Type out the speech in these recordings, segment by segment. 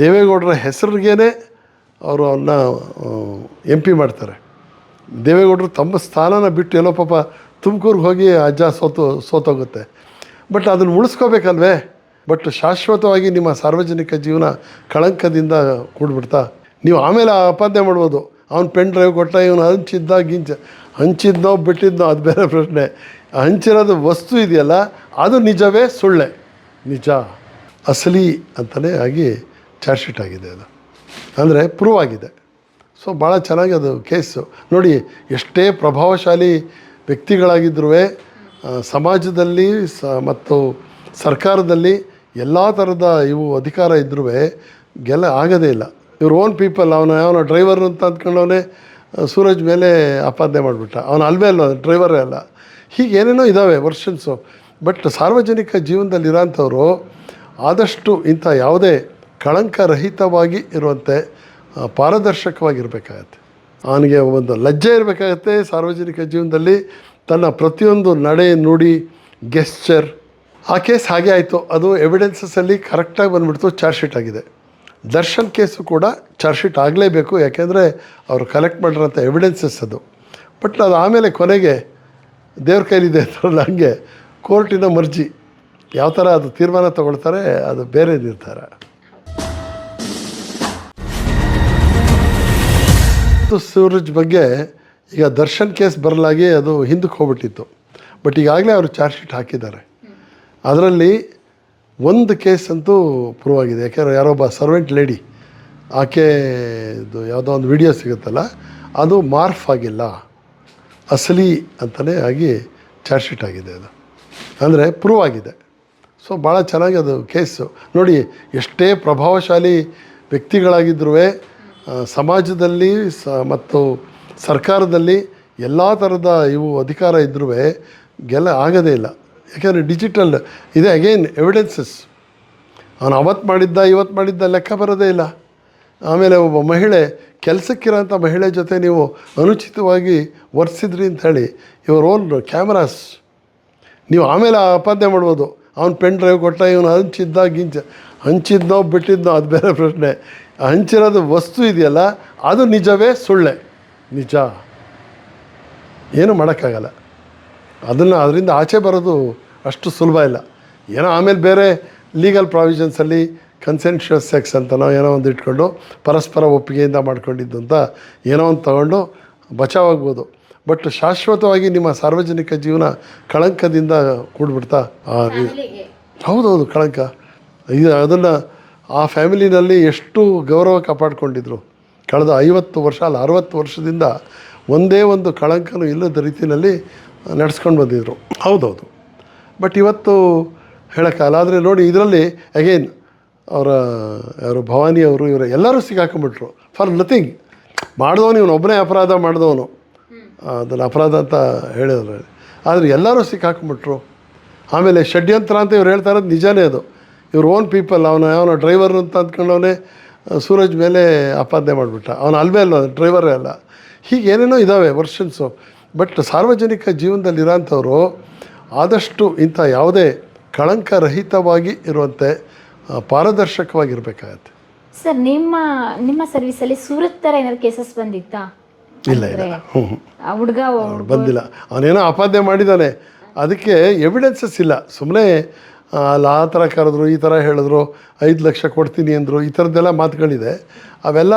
ದೇವೇಗೌಡರ ಹೆಸರಿಗೇ ಅವರು ಅವನ್ನ ಎಂ ಪಿ ಮಾಡ್ತಾರೆ. ದೇವೇಗೌಡರು ತಮ್ಮ ಸ್ಥಾನನ ಬಿಟ್ಟು ಎಲ್ಲೋ ಪಾಪ ತುಮಕೂರಿಗೆ ಹೋಗಿ ಅಜ್ಜ ಸೋತು, ಸೋತೋಗುತ್ತೆ. ಬಟ್ ಅದನ್ನು ಉಳಿಸ್ಕೋಬೇಕಲ್ವೇ? ಬಟ್ ಶಾಶ್ವತವಾಗಿ ನಿಮ್ಮ ಸಾರ್ವಜನಿಕ ಜೀವನ ಕಳಂಕದಿಂದ ಕೂಡ್ಬಿಡ್ತಾ, ನೀವು ಆಮೇಲೆ ಅಪಾದ್ಯ ಮಾಡ್ಬೋದು. ಅವ್ನು ಪೆನ್ ಡ್ರೈವ್ ಕೊಟ್ಟ ಇವನು ಹಂಚಿದ್ದ ಗಿಂಚ ಹಂಚಿದ್ನೋ ಬಿಟ್ಟಿದ್ನೋ ಅದು ಬೇರೆ ಪ್ರಶ್ನೆ. ಹಂಚಿರೋದು ವಸ್ತು ಇದೆಯಲ್ಲ, ಅದು ನಿಜವೇ ಸುಳ್ಳೆ? ನಿಜ, ಅಸಲಿ ಅಂತಲೇ ಆಗಿ ಚಾರ್ಜ್ ಶೀಟ್ ಆಗಿದೆ ಅದು. ಅಂದರೆ ಪ್ರೂವ್ ಆಗಿದೆ. ಸೊ ಭಾಳ ಚೆನ್ನಾಗಿ ಅದು ಕೇಸು ನೋಡಿ, ಎಷ್ಟೇ ಪ್ರಭಾವಶಾಲಿ ವ್ಯಕ್ತಿಗಳಾಗಿದ್ದರೂ ಸಮಾಜದಲ್ಲಿ ಸ, ಮತ್ತು ಸರ್ಕಾರದಲ್ಲಿ ಎಲ್ಲ ಥರದ ಇವು ಅಧಿಕಾರ ಇದ್ರೂ ಗೆಲ್ಲ ಆಗೋದೇ ಇಲ್ಲ. ಇವ್ರ ಓನ್ ಪೀಪಲ್ ಅವನ ಅವನ ಡ್ರೈವರ್ ಅಂತ ಅಂದ್ಕೊಂಡವನೇ ಸೂರಜ್ ಮೇಲೆ ಆಪಾದನೆ ಮಾಡಿಬಿಟ್ಟ. ಅವನು ಅಲ್ವೇ ಅಲ್ಲ ಡ್ರೈವರೇ ಅಲ್ಲ. ಹೀಗೆ ಏನೇನೋ ಇದ್ದಾವೆ ವರ್ಷನ್ಸು ಬಟ್ ಸಾರ್ವಜನಿಕ ಜೀವನದಲ್ಲಿ ಇರೋಂಥವ್ರು, ಆದಷ್ಟು ಇಂಥ ಯಾವುದೇ ಕಳಂಕರಹಿತವಾಗಿ ಇರುವಂತೆ ಆ, ಪಾರದರ್ಶಕವಾಗಿರಬೇಕಾಗತ್ತೆ. ಅವನಿಗೆ ಒಂದು ಲಜ್ಜೆ ಇರಬೇಕಾಗತ್ತೆ ಸಾರ್ವಜನಿಕ ಜೀವನದಲ್ಲಿ. ತನ್ನ ಪ್ರತಿಯೊಂದು ನಡೆ ನುಡಿ ಗೆಸ್ಚರ್ ಆ ಕೇಸ್ ಹಾಗೆ ಆಯಿತು. ಅದು ಎವಿಡೆನ್ಸಸ್ಸಲ್ಲಿ ಕರೆಕ್ಟಾಗಿ ಬಂದುಬಿಡ್ತು ಚಾರ್ಜ್ ಶೀಟ್ ಆಗಿದೆ. ದರ್ಶನ್ ಕೇಸು ಕೂಡ ಚಾರ್ಜ್ ಶೀಟ್ ಆಗಲೇಬೇಕು ಯಾಕೆಂದರೆ ಅವರು ಕಲೆಕ್ಟ್ ಮಾಡಿರೋಂಥ ಎವಿಡೆನ್ಸಸ್ ಅದು. ಬಟ್ ಅದು ಆಮೇಲೆ ಕೊನೆಗೆ ದೇವ್ರ ಕೈಲಿದೆ ಅಂತಾರಲ್ಲ ಹಂಗೆ ಕೋರ್ಟಿನ ಮರ್ಜಿ. ಯಾವ ಥರ ಅದು ತೀರ್ಮಾನ ತಗೊಳ್ತಾರೆ ಅದು ಬೇರೆ ನಿರ್ಧಾರ. ಮತ್ತು ಸೂರಜ್ ಬಗ್ಗೆ ಈಗ ದರ್ಶನ್ ಕೇಸ್ ಬರಲಾಗಿ ಅದು ಹಿಂದಕ್ಕೆ ಹೋಗ್ಬಿಟ್ಟಿತ್ತು. ಬಟ್ ಈಗಾಗಲೇ ಅವರು ಚಾರ್ಜ್ ಶೀಟ್ ಹಾಕಿದ್ದಾರೆ. ಅದರಲ್ಲಿ ಒಂದು ಕೇಸ್ ಅಂತೂ ಪ್ರೂವ್ ಆಗಿದೆ. ಯಾಕೆಂದರೆ ಯಾರೊಬ್ಬ ಸರ್ವೆಂಟ್ ಲೇಡಿ ಆಕೆದು ಯಾವುದೋ ಒಂದು ವಿಡಿಯೋ ಸಿಗುತ್ತಲ್ಲ, ಅದು ಮಾರ್ಫ್ ಆಗಿಲ್ಲ. ಅಸಲಿ ಅಂತಲೇ ಆಗಿ ಚಾರ್ಜ್ ಶೀಟ್ ಆಗಿದೆ ಅದು. ಅಂದರೆ ಪ್ರೂವ್ ಆಗಿದೆ. ಸೊ ಭಾಳ ಚೆನ್ನಾಗಿ ಅದು ಕೇಸು ನೋಡಿ, ಎಷ್ಟೇ ಪ್ರಭಾವಶಾಲಿ ವ್ಯಕ್ತಿಗಳಾಗಿದ್ರೂ ಸಮಾಜದಲ್ಲಿ ಸ, ಮತ್ತು ಸರ್ಕಾರದಲ್ಲಿ ಎಲ್ಲ ಥರದ ಇವು ಅಧಿಕಾರ ಇದ್ರೂ ಗೆಲ್ಲ ಆಗೋದೇ ಇಲ್ಲ. ಯಾಕೆಂದರೆ ಡಿಜಿಟಲ್ ಇದೆ ಅಗೇನ್ ಎವಿಡೆನ್ಸಸ್ ಅವನು ಅವತ್ತು ಮಾಡಿದ್ದ ಇವತ್ತು ಮಾಡಿದ್ದ ಲೆಕ್ಕ ಬರೋದೇ ಇಲ್ಲ. ಆಮೇಲೆ ಒಬ್ಬ ಮಹಿಳೆ ಕೆಲಸಕ್ಕಿರೋಂಥ ಮಹಿಳೆ ಜೊತೆ ನೀವು ಅನುಚಿತವಾಗಿ ವರ್ತಿಸಿದ್ರಿ ಅಂತ ಹೇಳಿ ಇವರ್ ಓನ್ ಕ್ಯಾಮ್ರಾಸ್ ನೀವು ಆಮೇಲೆ ಅಪಾದ್ಯ ಮಾಡ್ಬೋದು. ಅವ್ನು ಪೆನ್ ಡ್ರೈವ್ ಕೊಟ್ಟ ಇವನು ಹಂಚಿದ್ದ ಗಿಂಚ. ಹಂಚಿದ್ನೋ ಬಿಟ್ಟಿದ್ನೋ ಅದು ಬೇರೆ ಪ್ರಶ್ನೆ. ಹಂಚಿರೋದು ವಸ್ತು ಇದೆಯಲ್ಲ, ಅದು ನಿಜವೇ ಸುಳ್ಳೆ. ನಿಜ. ಏನು ಮಾಡೋಕ್ಕಾಗಲ್ಲ. ಅದನ್ನು ಅದರಿಂದ ಆಚೆ ಬರೋದು ಅಷ್ಟು ಸುಲಭ ಇಲ್ಲ. ಏನೋ ಆಮೇಲೆ ಬೇರೆ ಲೀಗಲ್ ಪ್ರಾವಿಷನ್ಸಲ್ಲಿ ಕನ್ಸೆನ್ಷಿಯಸ್ ಸೆಕ್ಸ್ ಅಂತನೋ ಏನೋ ಒಂದು ಇಟ್ಕೊಂಡು ಪರಸ್ಪರ ಒಪ್ಪಿಗೆಯಿಂದ ಮಾಡ್ಕೊಂಡಿದ್ದು ಅಂತ ಏನೋ ಒಂದು ತಗೊಂಡು ಬಚಾವಾಗ್ಬೋದು ಬಟ್ ಶಾಶ್ವತವಾಗಿ ನಿಮ್ಮ ಸಾರ್ವಜನಿಕ ಜೀವನ ಕಳಂಕದಿಂದ ಕೂಡ್ಬಿಡ್ತಾ? ಹೌದೌದು ಕಳಂಕ. ಇದು ಅದನ್ನು ಆ ಫ್ಯಾಮಿಲಿನಲ್ಲಿ ಎಷ್ಟು ಗೌರವ ಕಾಪಾಡಿಕೊಂಡಿದ್ರು? ಕಳೆದ ಐವತ್ತು ವರ್ಷ ಅಲ್ಲ ಅರವತ್ತು ವರ್ಷದಿಂದ ಒಂದೇ ಒಂದು ಕಳಂಕನೂ ಇಲ್ಲದ ರೀತಿಯಲ್ಲಿ ನಡೆಸ್ಕೊಂಡು ಬಂದಿದ್ರು. ಹೌದೌದು. ಬಟ್ ಇವತ್ತು ಹೇಳೋಕ್ಕಲ್ಲ ಆದರೆ ನೋಡಿ ಇದರಲ್ಲಿ ಅಗೈನ್ ಅವರ ಯಾರು ಭವಾನಿ ಅವರು ಇವರು ಎಲ್ಲರೂ ಸಿಕ್ಕಾಕೊಂಡ್ಬಿಟ್ರು. ಫಾರ್ ನಥಿಂಗ್ ಮಾಡಿದವನು ಇವನು ಒಬ್ಬನೇ ಅಪರಾಧ ಮಾಡಿದವನು. ಅದನ್ನು ಅಪರಾಧ ಅಂತ ಹೇಳಿದ್ರು. ಆದರೆ ಎಲ್ಲರೂ ಸಿಕ್ಕಾಕ್ಬಿಟ್ರು ಆಮೇಲೆ ಷಡ್ಯಂತ್ರ ಅಂತ ಇವ್ರು ಹೇಳ್ತಾ ಇರೋದು ನಿಜಾನೇ ಅದು. ಇವ್ರ ಓನ್ ಪೀಪಲ್ ಅವನ ಅವನ ಡ್ರೈವರ್ ಅಂತ ಅಂದ್ಕೊಂಡವನೇ ಸೂರಜ್ ಮೇಲೆ ಅಪಾದನೆ ಮಾಡಿಬಿಟ್ಟ. ಅವನು ಅಲ್ವೇ ಅಲ್ಲ ಡ್ರೈವರೇ ಅಲ್ಲ. ಹೀಗೆ ಏನೇನೋ ಇದ್ದಾವೆ ವರ್ಷನ್ಸು ಬಟ್ ಸಾರ್ವಜನಿಕ ಜೀವನದಲ್ಲಿ ಇರೋಂಥವ್ರು ಆದಷ್ಟು ಇಂಥ ಯಾವುದೇ ಕಳಂಕರಹಿತವಾಗಿ ಇರುವಂತೆ ಪಾರದರ್ಶಕವಾಗಿರಬೇಕಾಗತ್ತೆ. ಸರ್, ನಿಮ್ಮ ನಿಮ್ಮ ಸರ್ವಿಸಲ್ಲಿ ಸೂರತ್ ಥರ ಏನಾದ್ರು ಕೇಸಸ್ ಬಂದಿತ್ತಾ? ಇಲ್ಲ ಇಲ್ಲ. ಹುಡುಗ ಬಂದಿಲ್ಲ. ಅವನೇನೋ ಅಪಾದ್ಯ ಮಾಡಿದ್ದಾನೆ ಅದಕ್ಕೆ ಎವಿಡೆನ್ಸಸ್ ಇಲ್ಲ. ಸುಮ್ಮನೆ ಅಲ್ಲಿ ಆ ಥರ ಕರೆದ್ರು ಈ ಥರ ಹೇಳಿದ್ರು ಐದು ಲಕ್ಷ ಕೊಡ್ತೀನಿ ಅಂದರು ಈ ಥರದ್ದೆಲ್ಲ ಮಾತುಗಳಿದೆ. ಅವೆಲ್ಲ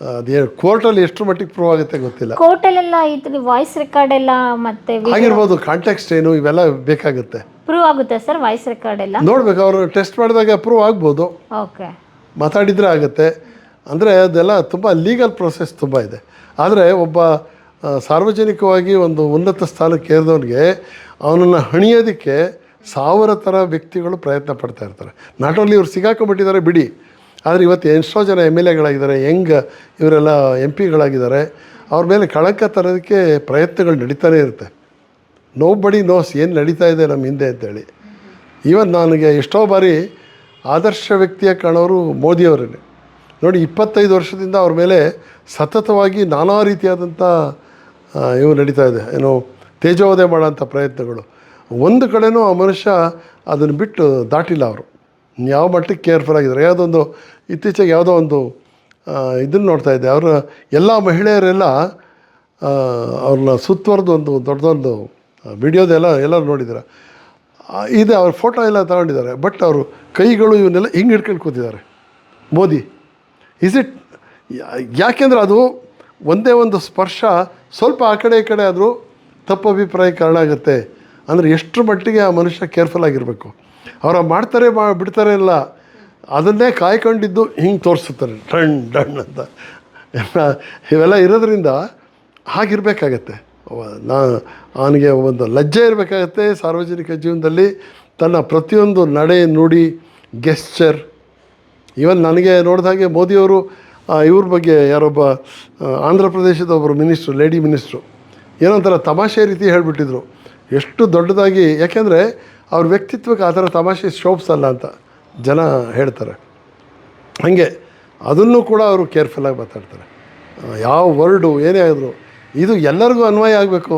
ಅದೇ ಕೋರ್ಟಲ್ಲಿ ಎಷ್ಟು ಮಟ್ಟಿಗೆ ಪ್ರೂವ್ ಆಗುತ್ತೆ ಗೊತ್ತಿಲ್ಲ. ಕೋರ್ಟಲ್ಲೆಲ್ಲ ಇದ್ರ ವಾಯ್ಸ್ ರೆಕಾರ್ಡ್ ಎಲ್ಲ ಮತ್ತೆ ಆಗಿರ್ಬೋದು ಕಾಂಟ್ಯಾಕ್ಸ್ಟ್ ಏನು ಇವೆಲ್ಲ ಬೇಕಾಗುತ್ತೆ. ಪ್ರೂವ್ ಆಗುತ್ತೆ ಸರ್ ವಾಯ್ಸ್ ರೆಕಾರ್ಡ್ ಎಲ್ಲ? ನೋಡ್ಬೇಕು ಅವರು ಟೆಸ್ಟ್ ಮಾಡಿದಾಗ ಪ್ರೂವ್ ಆಗ್ಬೋದು. ಓಕೆ ಮಾತಾಡಿದ್ರೆ ಆಗುತ್ತೆ. ಅಂದರೆ ಅದೆಲ್ಲ ತುಂಬ ಲೀಗಲ್ ಪ್ರೊಸೆಸ್ ತುಂಬ ಇದೆ. ಆದರೆ ಒಬ್ಬ ಸಾರ್ವಜನಿಕವಾಗಿ ಒಂದು ಉನ್ನತ ಸ್ಥಾನಕ್ಕೆ ಏರಿದವನಿಗೆ ಅವನನ್ನು ಹಣಿಯೋದಕ್ಕೆ ಸಾವಿರ ಥರ ವ್ಯಕ್ತಿಗಳು ಪ್ರಯತ್ನ ಪಡ್ತಾ ಇರ್ತಾರೆ. ನಾಟ್ ಓನ್ಲಿ ಇವ್ರು ಸಿಗಾಕೊಂಡ್ಬಿಟ್ಟಿದ್ದಾರೆ, ಬಿಡಿ. ಆದರೆ ಇವತ್ತು ಎಷ್ಟೋ ಜನ ಎಂ ಎಲ್ ಎಗಳಾಗಿದ್ದಾರೆ ಹೆಂಗೆ ಇವರೆಲ್ಲ ಎಂ ಪಿಗಳಾಗಿದ್ದಾರೆ. ಅವ್ರ ಮೇಲೆ ಕಳಂಕ ತರೋದಕ್ಕೆ ಪ್ರಯತ್ನಗಳು ನಡೀತಾನೆ ಇರುತ್ತೆ. ನೋ ಬಡಿ ನೋಸ್ ಏನು ನಡೀತಾ ಇದೆ ನಮ್ಮ ಹಿಂದೆ ಅಂತೇಳಿ. ಈವನ್ ನನಗೆ ಎಷ್ಟೋ ಬಾರಿ ಆದರ್ಶ ವ್ಯಕ್ತಿಯ ಕಾಣೋರು ಮೋದಿಯವರೇ ನೋಡಿ, ಇಪ್ಪತ್ತೈದು ವರ್ಷದಿಂದ ಅವ್ರ ಮೇಲೆ ಸತತವಾಗಿ ನಾನಾ ರೀತಿಯಾದಂಥ ಇವು ನಡೀತಾ ಇದೆ. ಏನು ತೇಜೋವಧೆ ಮಾಡೋಂಥ ಪ್ರಯತ್ನಗಳು. ಒಂದು ಕಡೆನೂ ಆ ಮನುಷ್ಯ ಅದನ್ನು ಬಿಟ್ಟು ದಾಟಿಲ್ಲ ಅವರು. ಯಾವ ಮಟ್ಟಿಗೆ ಕೇರ್ಫುಲ್ ಆಗಿದ್ದಾರೆ. ಯಾವುದೊಂದು, ಇತ್ತೀಚೆಗೆ ಯಾವುದೋ ಒಂದು ಇದನ್ನು ನೋಡ್ತಾ ಇದ್ದೆ. ಅವರ ಎಲ್ಲ ಮಹಿಳೆಯರೆಲ್ಲ ಅವ್ರನ್ನ ಸುತ್ತುವರೆದು ಒಂದು ದೊಡ್ಡದೊಂದು ವಿಡಿಯೋದೆಲ್ಲ ಎಲ್ಲರೂ ನೋಡಿದ್ದಾರೆ. ಇದೆ, ಅವ್ರ ಫೋಟೋ ಎಲ್ಲ ತಗೊಂಡಿದ್ದಾರೆ. ಬಟ್ ಅವರು ಕೈಗಳು ಇವನ್ನೆಲ್ಲ ಹಿಂಗೆ ಹಿಡ್ಕೊಂಡು ಕೂತಿದ್ದಾರೆ. ಮೋದಿ. ಇಸ್ ಇಟ್ ಯಾಕೆಂದರೆ ಅದು ಒಂದೇ ಒಂದು ಸ್ಪರ್ಶ, ಸ್ವಲ್ಪ ಆ ಕಡೆ ಈ ಕಡೆ ಆದರೂ ತಪ್ಪು ಅಭಿಪ್ರಾಯ ಕಾರಣ ಆಗುತ್ತೆ. ಅಂದರೆ ಎಷ್ಟರ ಮಟ್ಟಿಗೆ ಆ ಮನುಷ್ಯ ಕೇರ್ಫುಲ್ ಆಗಿರಬೇಕು. ಅವರ ಮಾಡ್ತಾರೆ ಮಾ, ಬಿಡ್ತಾರೆ ಇಲ್ಲ. ಅದನ್ನೇ ಕಾಯ್ಕೊಂಡಿದ್ದು ಹಿಂಗೆ ತೋರಿಸುತ್ತಾರೆ. ಡಣ್ ಡಣ್ ಅಂತ. ಇವೆಲ್ಲ ಇರೋದ್ರಿಂದ ಹಾಗಿರಬೇಕಾಗತ್ತೆ. ನಾ, ಅವನಿಗೆ ಒಂದು ಲಜ್ಜೆ ಇರಬೇಕಾಗತ್ತೆ ಸಾರ್ವಜನಿಕ ಜೀವನದಲ್ಲಿ. ತನ್ನ ಪ್ರತಿಯೊಂದು ನಡೆ, ನುಡಿ ಗೆಸ್ಚರ್ ಇವನ್ ನನಗೆ ನೋಡಿದ ಹಾಗೆ ಮೋದಿಯವರು ಇವ್ರ ಬಗ್ಗೆ ಯಾರೊಬ್ಬ ಆಂಧ್ರ ಪ್ರದೇಶದ ಒಬ್ಬರು ಮಿನಿಸ್ಟ್ರು, ಲೇಡಿ ಮಿನಿಸ್ಟ್ರು ಏನೋ ಒಂಥರ ತಮಾಷೆ ರೀತಿ ಹೇಳಿಬಿಟ್ಟಿದ್ರು. ಎಷ್ಟು ದೊಡ್ಡದಾಗಿ, ಯಾಕೆಂದರೆ ಅವ್ರ ವ್ಯಕ್ತಿತ್ವಕ್ಕೆ ಆ ಥರ ತಮಾಷೆ ಶೋಭಿಸಲ್ಲ ಅಂತ ಜನ ಹೇಳ್ತಾರೆ. ಹಾಗೆ ಅದನ್ನು ಕೂಡ ಅವರು ಕೇರ್ಫುಲ್ಲಾಗಿ ಮಾತಾಡ್ತಾರೆ. ಯಾವ ವರ್ಡು ಏನೇ ಆದರೂ, ಇದು ಎಲ್ಲರಿಗೂ ಅನ್ವಯ ಆಗಬೇಕು.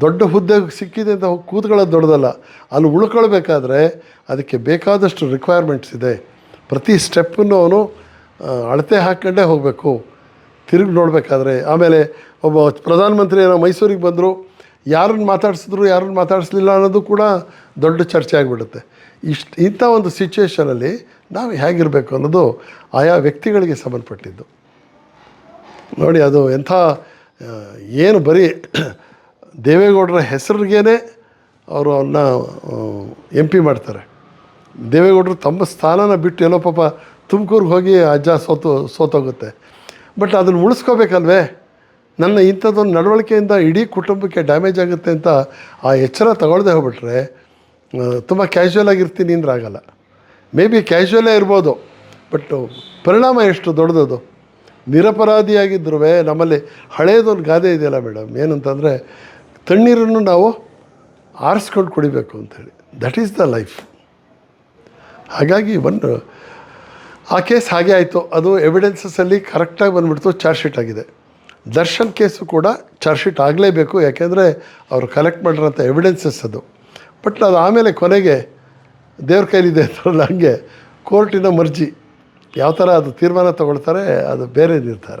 ದೊಡ್ಡ ಹುದ್ದೆ ಸಿಕ್ಕಿದೆ ಅಂತ ಕೂತ್ಕೊಳ್ಳೋದು ದೊಡ್ಡದಲ್ಲ. ಅಲ್ಲಿ ಉಳ್ಕೊಳ್ಬೇಕಾದ್ರೆ ಅದಕ್ಕೆ ಬೇಕಾದಷ್ಟು ರಿಕ್ವೈರ್ಮೆಂಟ್ಸ್ ಇದೆ. ಪ್ರತಿ ಸ್ಟೆಪ್ಪನ್ನು ಅವನು ಅಳತೆ ಹಾಕ್ಕೊಂಡೇ ಹೋಗಬೇಕು. ತಿರುಗಿ ನೋಡಬೇಕಾದ್ರೆ, ಆಮೇಲೆ ಒಬ್ಬ ಪ್ರಧಾನಮಂತ್ರಿ ಏನೋ ಮೈಸೂರಿಗೆ ಬಂದರು, ಯಾರನ್ನು ಮಾತಾಡಿಸಿದ್ರು, ಯಾರನ್ನು ಮಾತಾಡಿಸ್ಲಿಲ್ಲ ಅನ್ನೋದು ಕೂಡ ದೊಡ್ಡ ಚರ್ಚೆ ಆಗಿಬಿಡುತ್ತೆ. ಇಷ್ಟು, ಇಂಥ ಒಂದು ಸಿಚುವೇಷನಲ್ಲಿ ನಾವು ಹೇಗಿರಬೇಕು ಅನ್ನೋದು ಆಯಾ ವ್ಯಕ್ತಿಗಳಿಗೆ ಸಂಬಂಧಪಟ್ಟಿದ್ದು. ನೋಡಿ, ಅದು ಎಂಥ ಏನು ಬರೀ ದೇವೇಗೌಡರ ಹೆಸರಿಗೇ ಅವರು ಅವನ್ನ ಎಂ ಪಿ ಮಾಡ್ತಾರೆ. ದೇವೇಗೌಡರು ತಮ್ಮ ಸ್ಥಾನನ ಬಿಟ್ಟು ಎಲ್ಲೋ ಪಾಪ ತುಮಕೂರಿಗೆ ಹೋಗಿ ಅಜ್ಜ ಸೋತು, ಸೋತೋಗುತ್ತೆ. ಬಟ್ ಅದನ್ನು ಉಳಿಸ್ಕೋಬೇಕಲ್ವೇ? ನನ್ನ ಇಂಥದ್ದೊಂದು ನಡವಳಿಕೆಯಿಂದ ಇಡೀ ಕುಟುಂಬಕ್ಕೆ ಡ್ಯಾಮೇಜ್ ಆಗುತ್ತೆ ಅಂತ ಆ ಎಚ್ಚರ ತಗೊಳ್ಳದೆ ಹೋಗ್ಬಿಟ್ರೆ ತುಂಬ ಕ್ಯಾಶುವಲ್ ಆಗಿರ್ತೀನಿ ಅಂದ್ರೆ ಆಗಲ್ಲ. ಮೇ ಬಿ ಕ್ಯಾಶುವಲೇ ಇರ್ಬೋದು ಬಟ್ ಪರಿಣಾಮ ಎಷ್ಟು ದೊಡ್ಡದದು. ನಿರಪರಾಧಿಯಾಗಿದ್ದರೂ ನಮ್ಮಲ್ಲಿ ಹಳೇದೊಂದು ಗಾದೆ ಇದೆಯಲ್ಲ ಮೇಡಮ್ ಏನಂತಂದರೆ, ತಣ್ಣೀರನ್ನು ನಾವು ಆರಿಸ್ಕೊಂಡು ಕುಡಿಬೇಕು ಅಂಥೇಳಿ ದಟ್ ಈಸ್ ದ ಲೈಫ್ ಹಾಗಾಗಿ ಒಂದು ಆ ಕೇಸ್ ಹಾಗೆ ಆಯಿತು. ಅದು ಎವಿಡೆನ್ಸಸ್ಸಲ್ಲಿ ಕರೆಕ್ಟಾಗಿ ಬಂದುಬಿಡ್ತು ಚಾರ್ಜ್ ಶೀಟ್ ಆಗಿದೆ. ದರ್ಶನ್ ಕೇಸು ಕೂಡ ಚಾರ್ಜ್ ಶೀಟ್ ಆಗಲೇಬೇಕು, ಯಾಕೆಂದರೆ ಅವರು ಕಲೆಕ್ಟ್ ಮಾಡಿರೋಂಥ ಎವಿಡೆನ್ಸಸ್ ಅದು. ಬಟ್ ಅದು ಆಮೇಲೆ ಕೊನೆಗೆ ದೇವ್ರ ಕೈಲಿದೆ ಅಂತ ಹಂಗೆ ಕೋರ್ಟಿನ ಮರ್ಜಿ. ಯಾವ ಥರ ಅದು ತೀರ್ಮಾನ ತಗೊಳ್ತಾರೆ, ಅದು ಬೇರೆ ನಿರ್ಧಾರ.